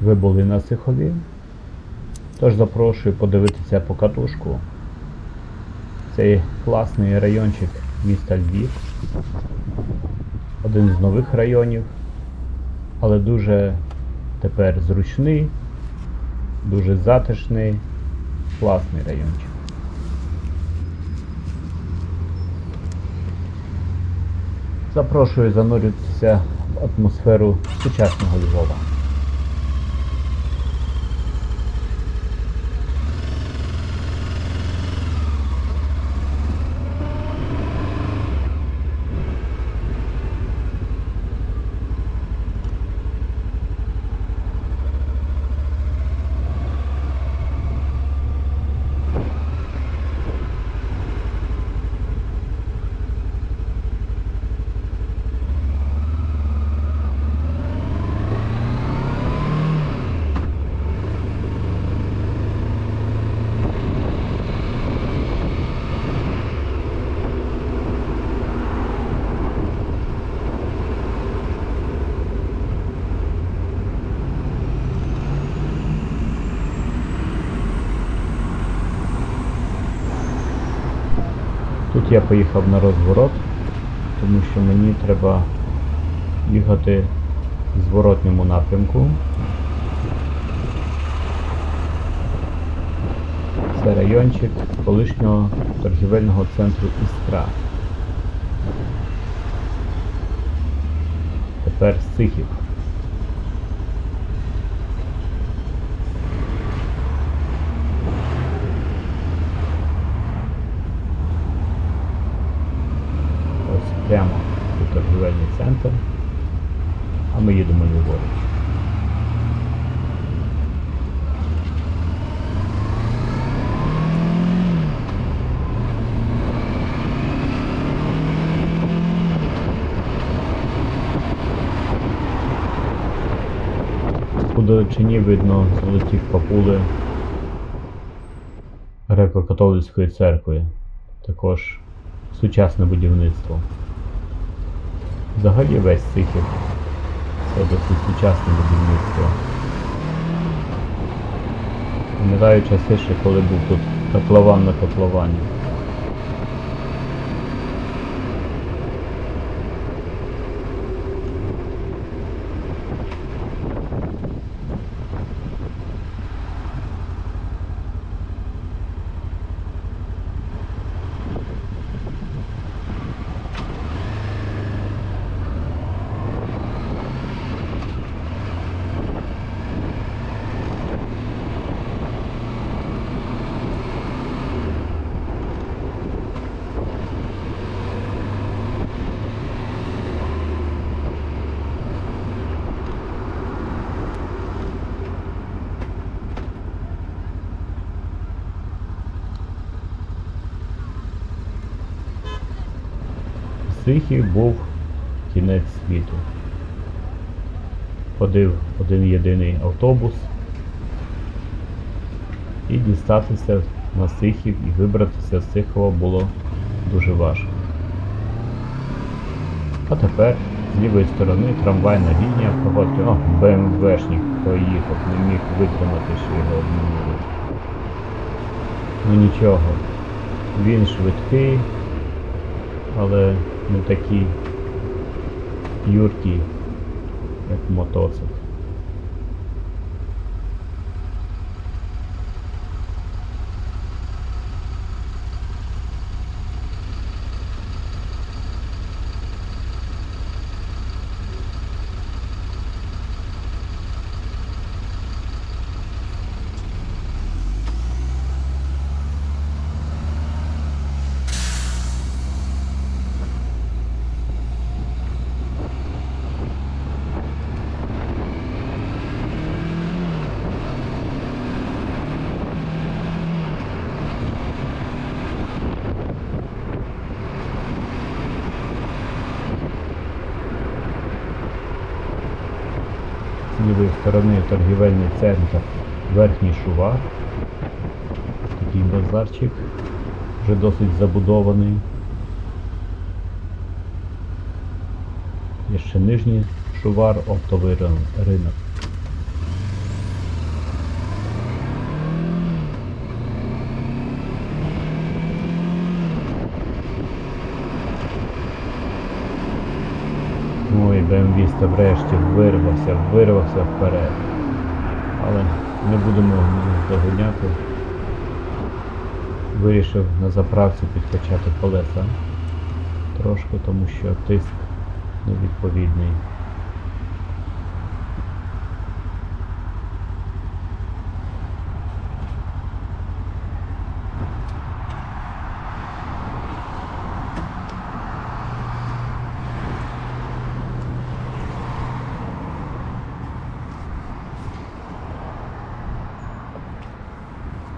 ви були на Сихові. Тож запрошую подивитися по катушку. Цей класний райончик міста Львів. Один з нових районів, але дуже тепер зручний, дуже затишний, класний райончик. Запрошую зануритися в атмосферу сучасного Львова. Тут я поїхав на розворот, тому що мені треба їхати в зворотньому напрямку. Це райончик колишнього торгівельного центру Іскра. Тепер Сихів. Прямо тут торгівельний центр, а ми їдемо ліворуч. У далечині видно золоті папули греко-католицької церкви, також сучасне будівництво. Взагалі весь цикл. це досить сучасне будівництво. Пам'ятаю часи ще коли був тут котлован на котловані. Сихів був кінець світу. Ходив один єдиний автобус і дістатися на Сихів і вибратися з Сихова було дуже важко. А тепер з лівої сторони трамвайна лінія проходить, о, БМВшник поїхав, не міг витримати, що його обмінули. Ну нічого, він швидкий, але не такий юркий, як мотоцикл. Лівої сторони торгівельний центр Верхній Шувар. Такий базарчик, вже досить забудований. Є ще нижній шувар, оптовий ринок. БМВіста врешті вирвався, вирвався вперед. Але не будемо догоняти. Вирішив на заправці підкачати колеса трошки, тому що тиск невідповідний.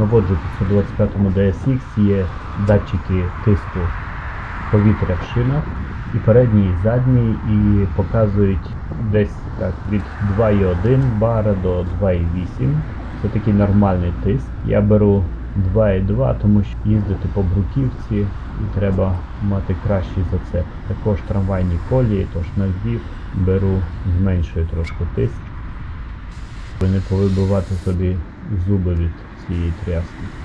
Наводжу 525 DSX є датчики тиску повітря в шинах, і передній, і задній, і показують десь так від 2,1 бара до 2,8. Це такий нормальний тиск. Я беру 2,2, тому що їздити по бруківці і треба мати кращий зацеп. Також трамвайні колії, тож на Львів беру зменшую трошки тиск. Ви не повибивати собі зуби від i Triasten.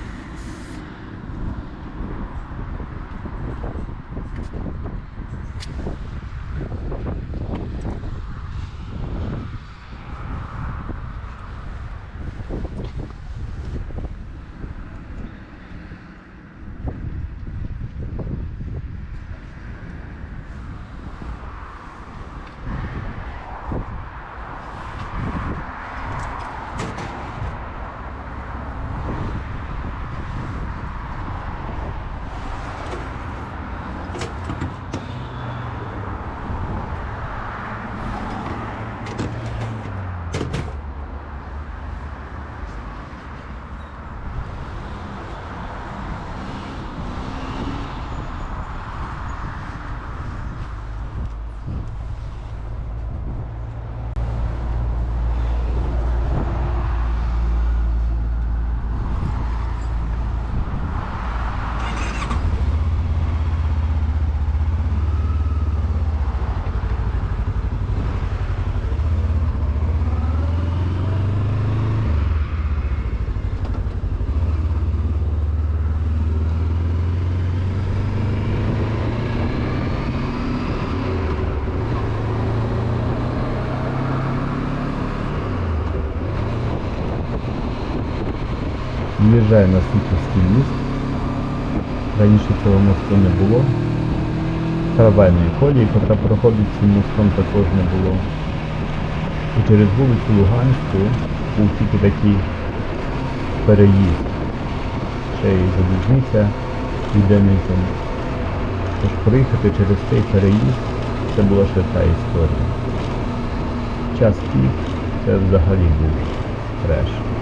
В'їжджаю на Світловський міст. Раніше цього мосту не було. Трамвайної колії, яка проходить цим мостом, також не було. І через вулицю Луганську був тільки такий переїзд. Ще й залізниця йде низом. Тож проїхати через цей переїзд це була ще та історія. Час пік це взагалі був треш.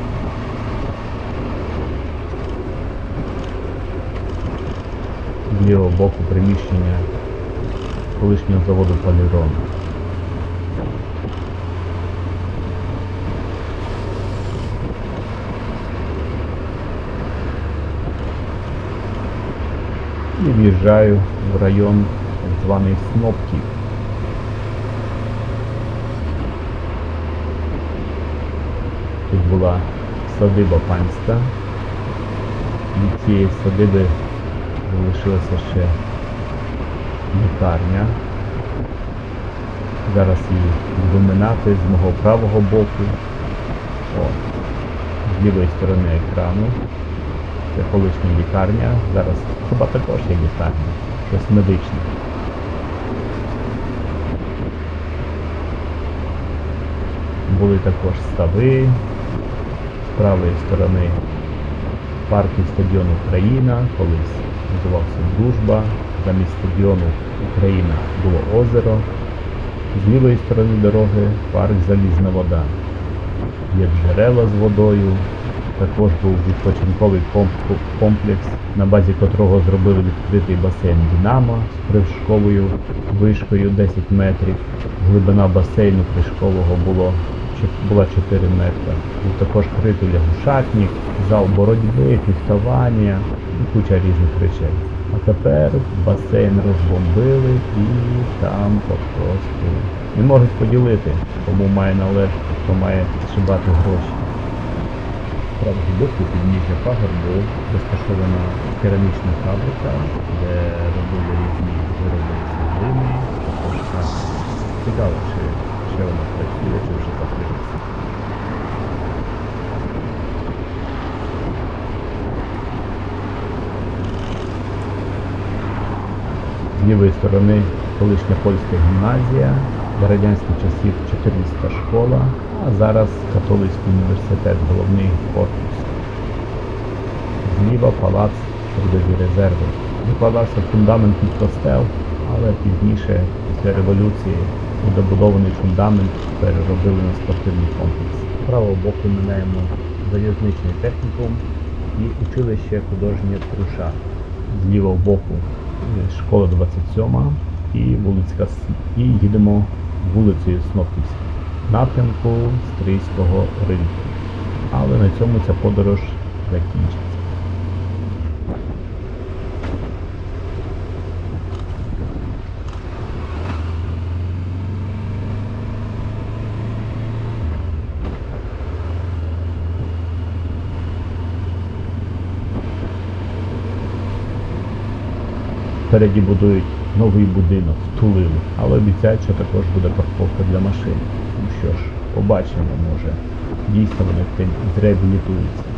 Лівого боку приміщення колишнього заводу Полірон. І в'їжджаю в район так званий Снопків. Тут була садиба панська. Від цієї садиби залишилася ще лікарня. Зараз її буду минати з мого правого боку. О, з лівої сторони екрану. Це колишня лікарня. Зараз хіба також є лікарня. Щось медичне. Були також стави. з правої сторони парк і стадіон Україна, колись називався Дружба. Замість стадіону Україна було озеро. З лівої сторони дороги парк Залізна вода. Є джерела з водою. Також був відпочинковий комплекс, на базі котрого зробили відкритий басейн Динамо з прыжковою вишкою 10 метрів. Глибина басейну прыжкового було, була 4 метри. Був також критий лягушатник, зал боротьби, фехтування і куча різних речей. А тепер басейн розбомбили і там просто не можуть поділити, кому має належати, хто має зшибати гроші. Правда, боку підніжжя пагорбу розташована керамічна фабрика, де робили різні вироби з також. Цікаво, чи ще вона працює, чи вже закрилася. З лівої сторони колишня польська гімназія, за радянських часів 14 школа, а зараз католицький університет, головний корпус. Зліва палац трудові резерви. Викладався фундамент під костел, але пізніше, після революції, недобудований фундамент переробили на спортивний комплекс. З правого боку минаємо залізничний технікум і училище художнє Труша. З лівого боку школа 27 і вулицька і їдемо вулицею Снопківська напрямку Стрийського ринку. Але на цьому ця подорож закінчиться. Впереді будують новий будинок, втулили, але обіцяють, що також буде парковка для машин. Ну що ж, побачимо, може. Дійсно вони зреабілітуються.